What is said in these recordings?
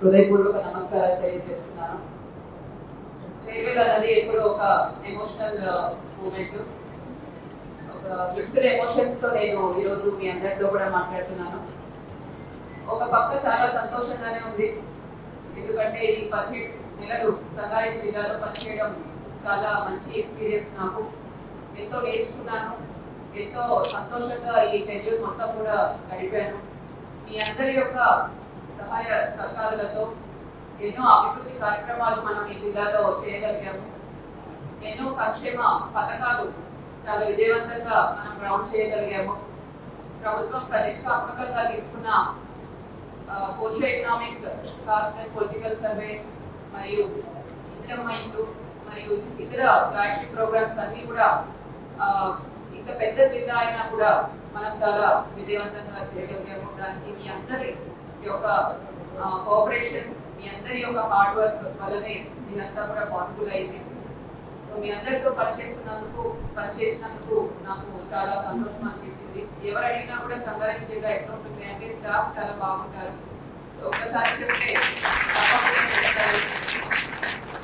హృదయపూర్వక నమస్కారాలు తెలియజేస్తున్నాను. ఫేర్వెల్ అనేది ఎప్పుడు ఒక ఎమోషనల్ మూమెంట్ uh, ఒక మిక్స్డ్ ఎమోషన్స్తో నేను ఈరోజు మీ అందరితో కూడా మాట్లాడుతున్నాను. ఒక పక్క చాలా సంతోషంగానే ఉంది. ఎందుకంటే ఈ పదిహేడు నెలలు సంగారెడ్డి జిల్లాలో పనిచేయడం చాలా మంచి ఎక్స్పీరియన్స్ నాకు. ఎంతో నేర్చుకున్నాను. ఎంతో సంతోషంగా ఈ టెన్యూర్ మొత్తం కూడా గడిపాను. మీ అందరి యొక్క సహాయ సహకారులతో ఎన్నో అభివృద్ధి కార్యక్రమాలు మనం ఈ జిల్లాలో చేయగలిగాము. ఎన్నో సంక్షేమ పథకాలు చాలా విజయవంతంగా మనం గ్రౌండ్ చేయగలిగాము. ప్రభుత్వం ప్రతిష్టాత్మకంగా తీసుకున్న socio economic caste and political survey మరియు ఇంద్రమ్మ ఇల్లు మరియు ఇతర ఫ్లాగ్షిప్ ప్రోగ్రామ్స్ అన్ని కూడా ఆ, ఇంత పెద్ద జిల్లా అయినా కూడా మనం చాలా విజయవంతంగా చేయగలిగాము. దానికి మీ అందరి యొక్క కోఆపరేషన్ మీ అందరి యొక్క హార్డ్ వర్క్ వల్లనే ఇదంతా కూడా పాసిబుల్ అయింది. మీ అందరితో పనిచేస్తున్నందుకు పనిచేసినందుకు నాకు చాలా సంతోషం అనిపించింది. ఎవరు అడిగినా కూడా సంగారెడ్డి జిల్లా ఎట్లా ఉంటుంది అంటే స్టాఫ్ చాలా బాగుంటారు. ఒక్కసారి చెప్తే తప్పకుండా చేస్తారు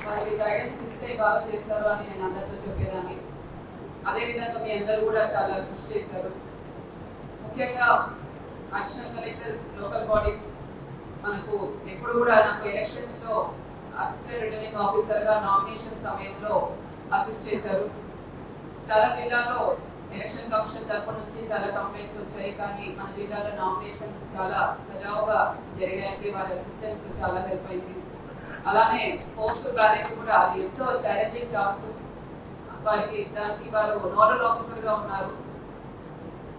వారికి గైడెన్స్ ఇస్తే బాగా చేస్తారు అని నేను అందరితో చెప్పేదాన్ని. అదేవిధంగా మీ అందరూ కూడా చాలా కృషి చేశారు. ముఖ్యంగా అడిషనల్ కలెక్టర్ లోకల్ బాడీస్ మనకు ఎప్పుడు కూడా నాకు ఎలక్షన్స్లో అసిస్టెంట్ రిటర్నింగ్ ఆఫీసర్గా నామినేషన్ సమయంలో అసిస్ట్ చేశారు. చాలా జిల్లాలో ఎలక్షన్ కమిషన్ తరపు నుంచి చాలా కంప్లైంట్స్ వచ్చాయి. కానీ మన జిల్లాలో నామినేషన్స్ చాలా సజావుగా జరిగాయంటే వారి అసిస్టెన్స్ చాలా హెల్ప్ అయింది. అలానే పోస్ట్ బ్యాలెన్స్ కూడా అది ఎంతో ఛాలెంజింగ్ టాస్క్ వారికి దానికి వారు నోడల్ ఆఫీసర్గా ఉన్నారు.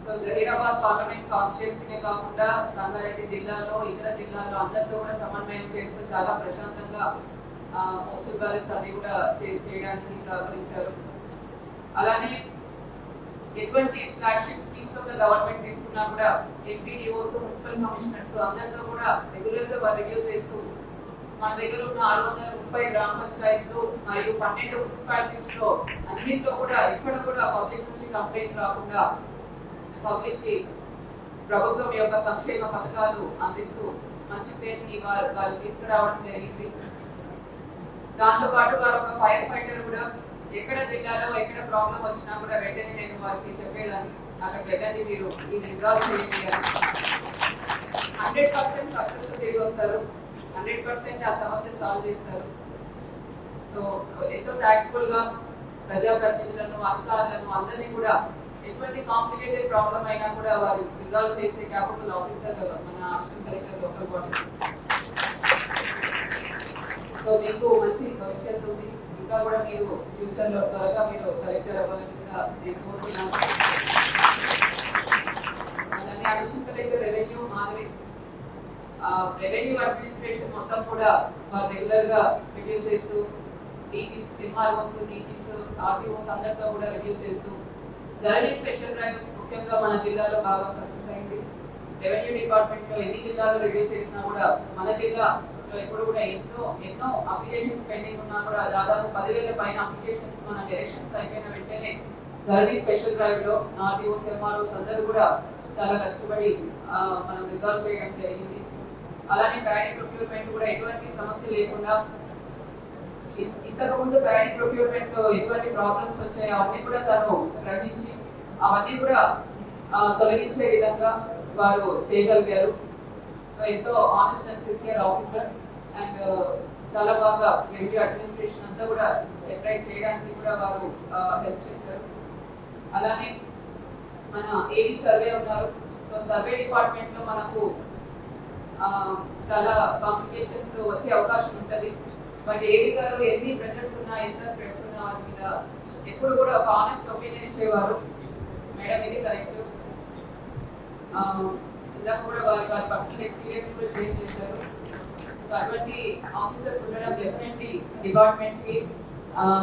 జహీరాబాద్ పార్లమెంట్ కాన్స్టిట్యున్సీనే కాకుండా సంగారెడ్డి జిల్లాలో ఇతర జిల్లాలో అందరితో కూడా సమన్వయం చేస్తూ చాలా ప్రశాంతంగా పోస్టల్ బ్యాలెన్స్ అన్ని కూడా చేయడానికి సహకరించారు. అలానే ఎటువంటి flagship schemes of the government తీసుకున్నా కూడా ఎంపీడీఓస్ మున్సిపల్ కమిషనర్స్ అందరితో కూడా రెగ్యులర్గా రివ్యూ చేస్తూ మన దగ్గర ఉన్న ఆరు వందల ముప్పై గ్రామ పంచాయతీలు మరియు పన్నెండు మున్సిపాలిటీస్లో అన్నింటిలో కూడా ఎక్కడ కూడా పబ్లిక్ నుంచి కంప్లైంట్ రాకుండా పబ్లిక్కి ప్రభుత్వం యొక్క సంక్షేమ పథకాలు అందిస్తూ మంచి పేరుని వారు వాళ్ళు తీసుకురావడం జరిగింది. దాంతో పాటు వారు ఒక ఫైర్ ఫైటర్ కూడా ఎక్కడ జిల్లాలో ఎక్కడ ప్రాబ్లం వచ్చినా కూడా వెంటనే నేను వారికి చెప్పేదాన్ని. అక్కడ వెళ్ళండి మీరు ఈ రిజాల్వ్ చేయండి హండ్రెడ్ పర్సెంట్ సక్సెస్ తిరిగి వస్తారు. హండ్రెడ్ పర్సెంట్ ఆ సమస్య సాల్వ్ చేస్తారు. సో ఎంతో థ్యాంక్ఫుల్గా ప్రజాప్రతినిధులను అధికారులను అందరినీ కూడా ఎటువంటి కాంప్లికేటెడ్ ప్రాబ్లం అయినా కూడా వారు రిజాల్వ్ చేసే క్యాపిటల్ ఆఫీసర్ మన assistant collector local body so మీకు మంచి భవిష్యత్తు ఉంది. ఇంకా కూడా మీరు ఫ్యూచర్లో త్వరగా మీరు కలెక్టర్ అవ్వాలని కూడా నేను కోరుతున్నాను. అలానే అడిషన్ కలెక్టర్ రెవెన్యూ మాదిరి రెవెన్యూ అడ్మినిస్ట్రేషన్ మొత్తం కూడా వారు రెగ్యులర్గా రివ్యూ చేస్తూ డీటీస్ ఎంఆర్ఓస్ డీటీస్ ఆర్టీఓస్ అందరితో కూడా రివ్యూ చేస్తూ ధరణి స్పెషల్ డ్రైవ్ ముఖ్యంగా మన జిల్లాలో బాగా సక్సెస్ అయింది. రెవెన్యూ డిపార్ట్మెంట్లో ఎన్ని జిల్లాలో రివ్యూ చేసినా కూడా మన జిల్లాలో ఎప్పుడు కూడా ఎంతో ఎన్నో అప్లికేషన్స్ పెండింగ్ ఉన్నా కూడా దాదాపు పదివేల పైన అప్లికేషన్స్ మన ఎలక్షన్స్ అయిపోయిన వెంటనే ధరణి స్పెషల్ డ్రైవ్లో ఆర్టీఓ సినిమాలు అందరూ కూడా చాలా కష్టపడి మనం రిజాల్వ్ చేయడం జరిగింది. అలానే బ్యాంక్ ప్రొక్యూర్మెంట్ కూడా ఎటువంటి సమస్య లేకుండా ఇంతకు ముందు బ్యాడ్ ప్రొక్యూర్మెంట్ ఎటువంటి ప్రాబ్లమ్స్ వచ్చాయో? అవన్నీ కూడా తను గ్రహించి అవన్నీ కూడా తొలగించే విధంగా వారు చేయగలిగారు. సో ఎంతో honest and sincere officer and చాలా బాగా రెవెన్యూ అడ్మినిస్ట్రేషన్ అంతా కూడా సెపరేట్ చేయడానికి కూడా వారు హెల్ప్ చేశారు. అలానే మన ఏవి సర్వే ఉన్నారు. సో సర్వే డిపార్ట్మెంట్లో మనకు ఆ, చాలా కాంప్లికేషన్స్ వచ్చే అవకాశం ఉంటుంది. బట్ ఏవి గారు ఎన్ని ప్రెషర్స్ ఉన్నా ఎంత స్ట్రెస్ ఉన్నా వాటి మీద ఎప్పుడు కూడా ఒక ఆనెస్ట్ ఒపీనియన్ ఇచ్చేవారు. మేడం ఇది కరెక్ట్ ఇందాక కూడా వారి వారి పర్సనల్ ఎక్స్పీరియన్స్ కూడా షేర్ చేశారు. అటువంటి ఆఫీసర్స్ ఉండడం డెఫినెట్లీ డిపార్ట్మెంట్కి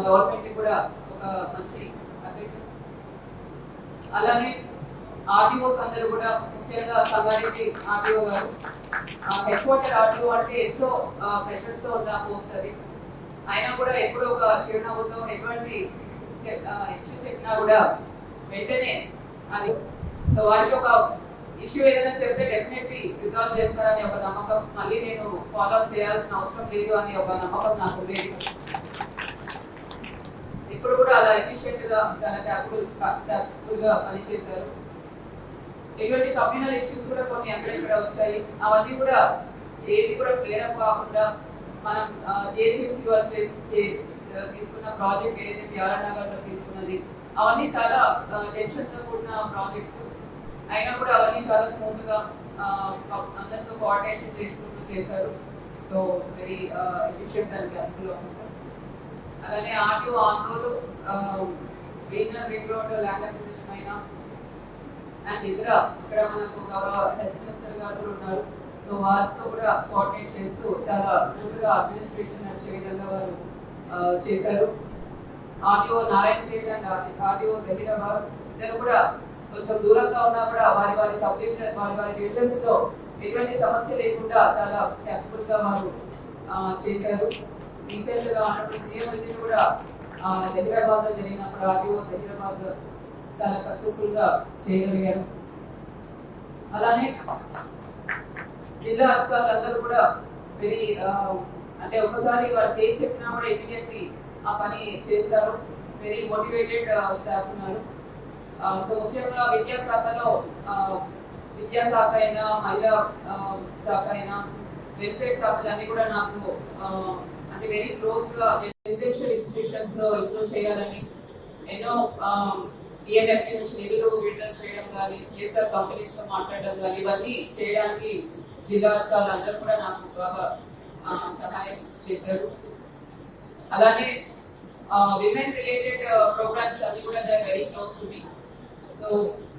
గవర్నమెంట్కి కూడా ఒక మంచి అసెట్ అలానే ఆర్టీఓస్ అందరూ కూడా ముఖ్యంగా Sangareddy RTO garu head quarter order అంటే ఎంతో ప్రెషర్స్తో ఉన్న పోస్ట్ అది. అయినా కూడా ఎప్పుడో ఒక చిరునవ్వుతో ఎటువంటి ఇష్యూ చెప్పినా కూడా వెంటనే అది సో వారికి ఒక ఇష్యూ ఏదైనా చెప్తే డెఫినెట్లీ రిజాల్వ్ చేస్తారని ఒక నమ్మకం. మళ్ళీ నేను ఫాలో అప్ చేయాల్సిన అవసరం లేదు అని ఒక నమ్మకం నాకు ఉండేది ఇప్పుడు కూడా అలా ఎఫిషియెంట్గా చాలా క్యాపబుల్ క్యాపబుల్గా పనిచేశారు. ఇటువంటి కమ్యూనల్ ఇష్యూస్ కూడా కొన్ని ఇక్కడ వచ్చాయి అవన్నీ కూడా ఏది కూడా క్లియర్ అప్ కాకుండా మనం ఏజెన్సీ వాళ్ళు తీసుకున్న ప్రాజెక్ట్ ఏదైతే ప్యారా తీసుకున్నది అవన్నీ చాలా టెన్షన్తో కూడిన ప్రాజెక్ట్స్ అయినా కూడా అవన్నీ చాలా స్మూత్గా అందరితో కోఆర్డినేషన్ చేసుకుంటూ చేశారు సో వెరీ ఎఫిషియంట్ అని అందులో అలానే ఆర్టీఓ ఆందోళన regional ring road land acquisition అయినా అండ్ ఇతర ఇక్కడ మనకు గౌరవ హెల్త్ మినిస్టర్ గారు కూడా ఉన్నారు. సో వారితో కూడా కోఆర్డినేట్ చేస్తూ చాలా స్మూత్గా అడ్మినిస్ట్రేషన్ నడిచే విధంగా వారు చేశారు. RTO Narayanpet and RTO Zaheerabad ఇద్దరు కూడా కొంచెం దూరంగా ఉన్నా కూడా వారి వారి సబ్ వారి వారి డివిజన్స్లో ఎటువంటి సమస్య లేకుండా చాలా క్యాపబుల్గా వారు చేశారు. రీసెంట్గా అన్నప్పుడు సీఎం కూడా హైదరాబాద్లో జరిగినప్పుడు ఆర్టీఓ హైదరాబాద్ చాలా సక్సెస్ఫుల్గా చేయగలిగారు. అలానే జిల్లా అధికారులందరూ కూడా వెరీ అంటే ఒకసారి వాళ్ళకి ఏం చెప్పినా కూడా ఇమీడియట్లీ ఆ పని చేస్తారు. వెరీ మోటివేటెడ్ స్టాఫ్ ఉన్నారు. సో ముఖ్యంగా విద్యాశాఖలో విద్యాశాఖ అయినా మహిళా శాఖ అయినా వెల్ఫేర్ శాఖలు అన్ని కూడా నాకు అంటే వెరీ క్లోజ్గా రెసిడెన్షియల్ ఇన్స్టిట్యూషన్స్లో ఇంప్రూవ్ చేయాలని ఎన్నో ఈఎంఎఫ్టీ నుంచి నిధులు విడుదల చేయడం కానీ సిఎస్ఆర్ కంపెనీస్తో మాట్లాడడం కానీ ఇవన్నీ చేయడానికి జిల్లా అధికారులు అందరూ కూడా నాకు బాగా సహాయం చేశారు. అలానే విమెన్ రిలేటెడ్ ప్రోగ్రామ్స్ అన్ని కూడా they very close to me. So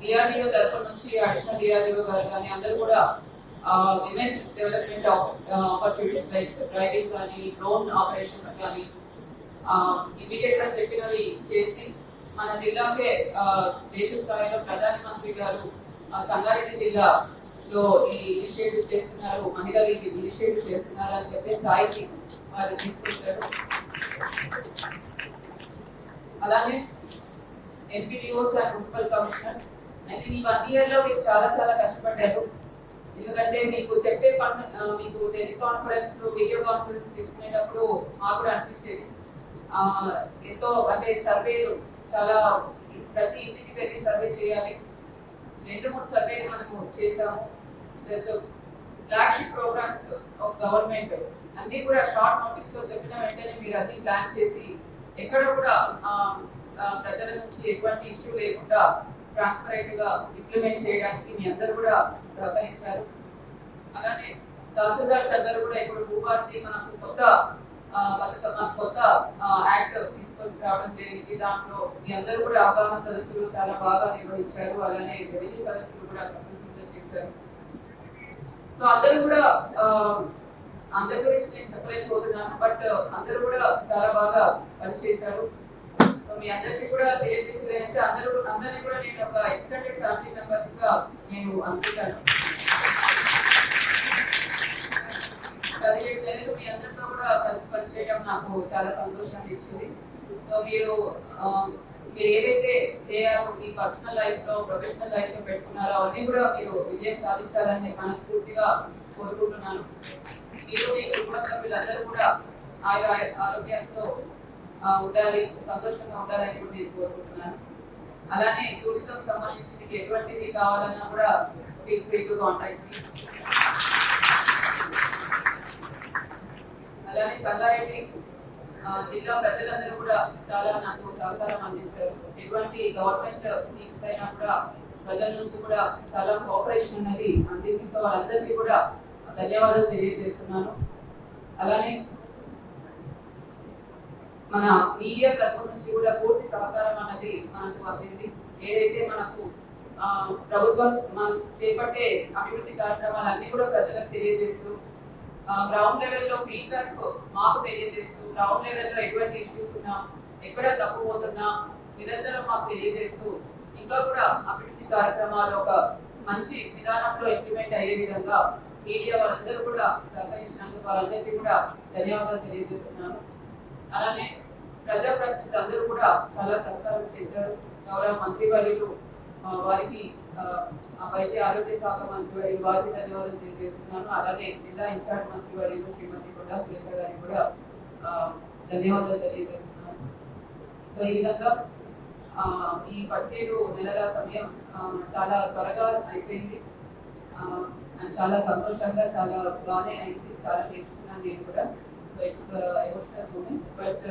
DRDO తరఫు నుంచి అడిషనల్ డిఆర్డిఓ గారు కానీ అందరూ కూడా women development opportunities like driving కానీ డ్రోన్ ఆపరేషన్స్ కానీ ఇమీడియట్గా చెప్పినవి చేసి మన జిల్లాకే దేశ స్థాయిలో ప్రధాన మంత్రి గారు సంగారెడ్డి సంగారెడ్డి జిల్లాలో ఈ ఇనిషియేటివ్ చేస్తున్నారు మహిళలు ఈ ఇనిషియేటివ్ చేస్తున్నారు అని చెప్పే స్థాయికి వారు తీసుకొచ్చారు. అలానే ఎంపీడీఓస్ అండ్ మున్సిపల్ కమిషనర్స్ అయితే ఈ వన్ ఇయర్లో మీరు చాలా చాలా కష్టపడ్డారు. ఎందుకంటే మీకు చెప్పే పని మీకు టెలికాన్ఫరెన్స్ వీడియో కాన్ఫరెన్స్ తీసుకునేటప్పుడు మాకు కూడా అనిపించేది. ఎంతో అంటే సర్వేలు చాలా ప్రతి ఇంటికి వెళ్ళి సర్వే చేయాలి. రెండు మూడు సర్వేలు మనము చేసాము plus flagship programmes of government అన్ని కూడా షార్ట్ నోటీస్లో చెప్పిన వెంటనే మీరు అన్ని ప్లాన్ చేసి ఎక్కడ కూడా ప్రజల నుంచి ఎటువంటి ఇష్యూ లేకుండా ట్రాన్స్పరెంట్గా ఇంప్లిమెంట్ చేయడానికి మీ అందరూ కూడా సహకరించారు. అలానే తహసీల్దార్స్ అందరూ కూడా ఇప్పుడు భూభారతి మనకు కొత్త మనకు కొత్త యాక్ట్ తీసుకొని రావడం జరిగింది దాంట్లో మీ అందరూ కూడా అవగాహన సదస్సులు చాలా బాగా నిర్వహించారు. అలానే రెవెన్యూ సదస్సులు కూడా సక్సెస్ఫుల్గా చేశారు. సో అందరూ కూడా అందరి గురించి నేను చెప్పలేకపోతున్నాను బట్ అందరూ కూడా చాలా బాగా పనిచేశారు. సో మీ అందరికీ కూడా తెలియజేసేది ఏంటంటే అందరూ అందరినీ కూడా నేను ఒక ఎక్స్టెండెడ్ ఫ్యామిలీ మెంబర్స్గా నేను అనుకుంటాను. పదిహేడు నెలలు మీ అందరితో కూడా కలిసి పనిచేయడం నాకు చాలా సంతోషాన్ని ఇచ్చింది. సో మీరు um, మీరు ఏదైతే చేయాలో మీ పర్సనల్ లైఫ్లో ప్రొఫెషనల్ లైఫ్లో పెట్టుకున్నారో అవన్నీ కూడా మీరు విజయం సాధించాలని మనస్ఫూర్తిగా కోరుకుంటున్నాను. మీరు మీ కుటుంబ సభ్యులందరూ కూడా ఆయా ఆరోగ్యంతో ఉండాలి సంతోషంగా ఉండాలని కూడా నేను కోరుకుంటున్నాను. అలానే టూరిజం సంబంధించి మీకు ఎటువంటిది కావాలన్నా కూడా feel free to contact me అలానే సంగారెడ్డి జిల్లా ప్రజలందరూ కూడా చాలా నాకు సహకారం అందించారు. ఎటువంటి గవర్నమెంట్ స్కీమ్స్ అయినా కూడా ప్రజల నుంచి కూడా చాలా కోఆపరేషన్ అనేది అందింది. సో వాళ్ళందరికీ కూడా ధన్యవాదాలు తెలియజేస్తున్నాను. అలానే మన మీడియా తరపు నుంచి కూడా పూర్తి సహకారం అనేది మనకు అందింది. ఏదైతే మనకు ఆ, ప్రభుత్వం మనం చేపట్టే అభివృద్ధి కార్యక్రమాలన్నీ కూడా ప్రజలకు తెలియజేస్తూ గ్రౌండ్ లెవెల్లో వర్క్ మాకు తెలియజేస్తూ గ్రౌండ్ లెవెల్లో ఎటువంటి ఇష్యూస్ ఉన్నా ఎక్కడ తప్పు పోతున్నా నిరంతరం మాకు తెలియజేస్తూ ఇంకా కూడా అభివృద్ధి కార్యక్రమాలు ఒక మంచి విధానంలో ఇంప్లిమెంట్ అయ్యే విధంగా మీడియా వాళ్ళందరూ కూడా సహకరించినందుకు వాళ్ళందరికీ కూడా ధన్యవాదాలు తెలియజేస్తున్నాను. అలానే ప్రజాప్రతినిధులు అందరూ కూడా చాలా సహకారం చేశారు. గౌరవ మంత్రి వర్యులు వారికి వైద్య ఆరోగ్య శాఖ మంత్రి వారి వారికి ధన్యవాదాలు తెలియజేస్తున్నాను. అలాగే జిల్లా ఇన్ఛార్జ్ మంత్రి వారి శ్రీమతి కూడా సురేఖ గారికి కూడా ధన్యవాదాలు తెలియజేస్తున్నాను. సో ఈ విధంగా ఈ పదిహేడు నెలల సమయం చాలా త్వరగా అయిపోయింది. ఆ, చాలా సంతోషంగా చాలా బాగానే అయింది. చాలా నేర్చుకున్నాను నేను కూడా. So it's emotional moment. But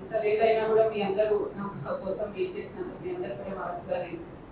ఇంత లేట్ అయినా కూడా మీ అందరూ నా కోసం వెయిట్ చేసినందుకు మీ అందరికీ కూడా మరొకసారి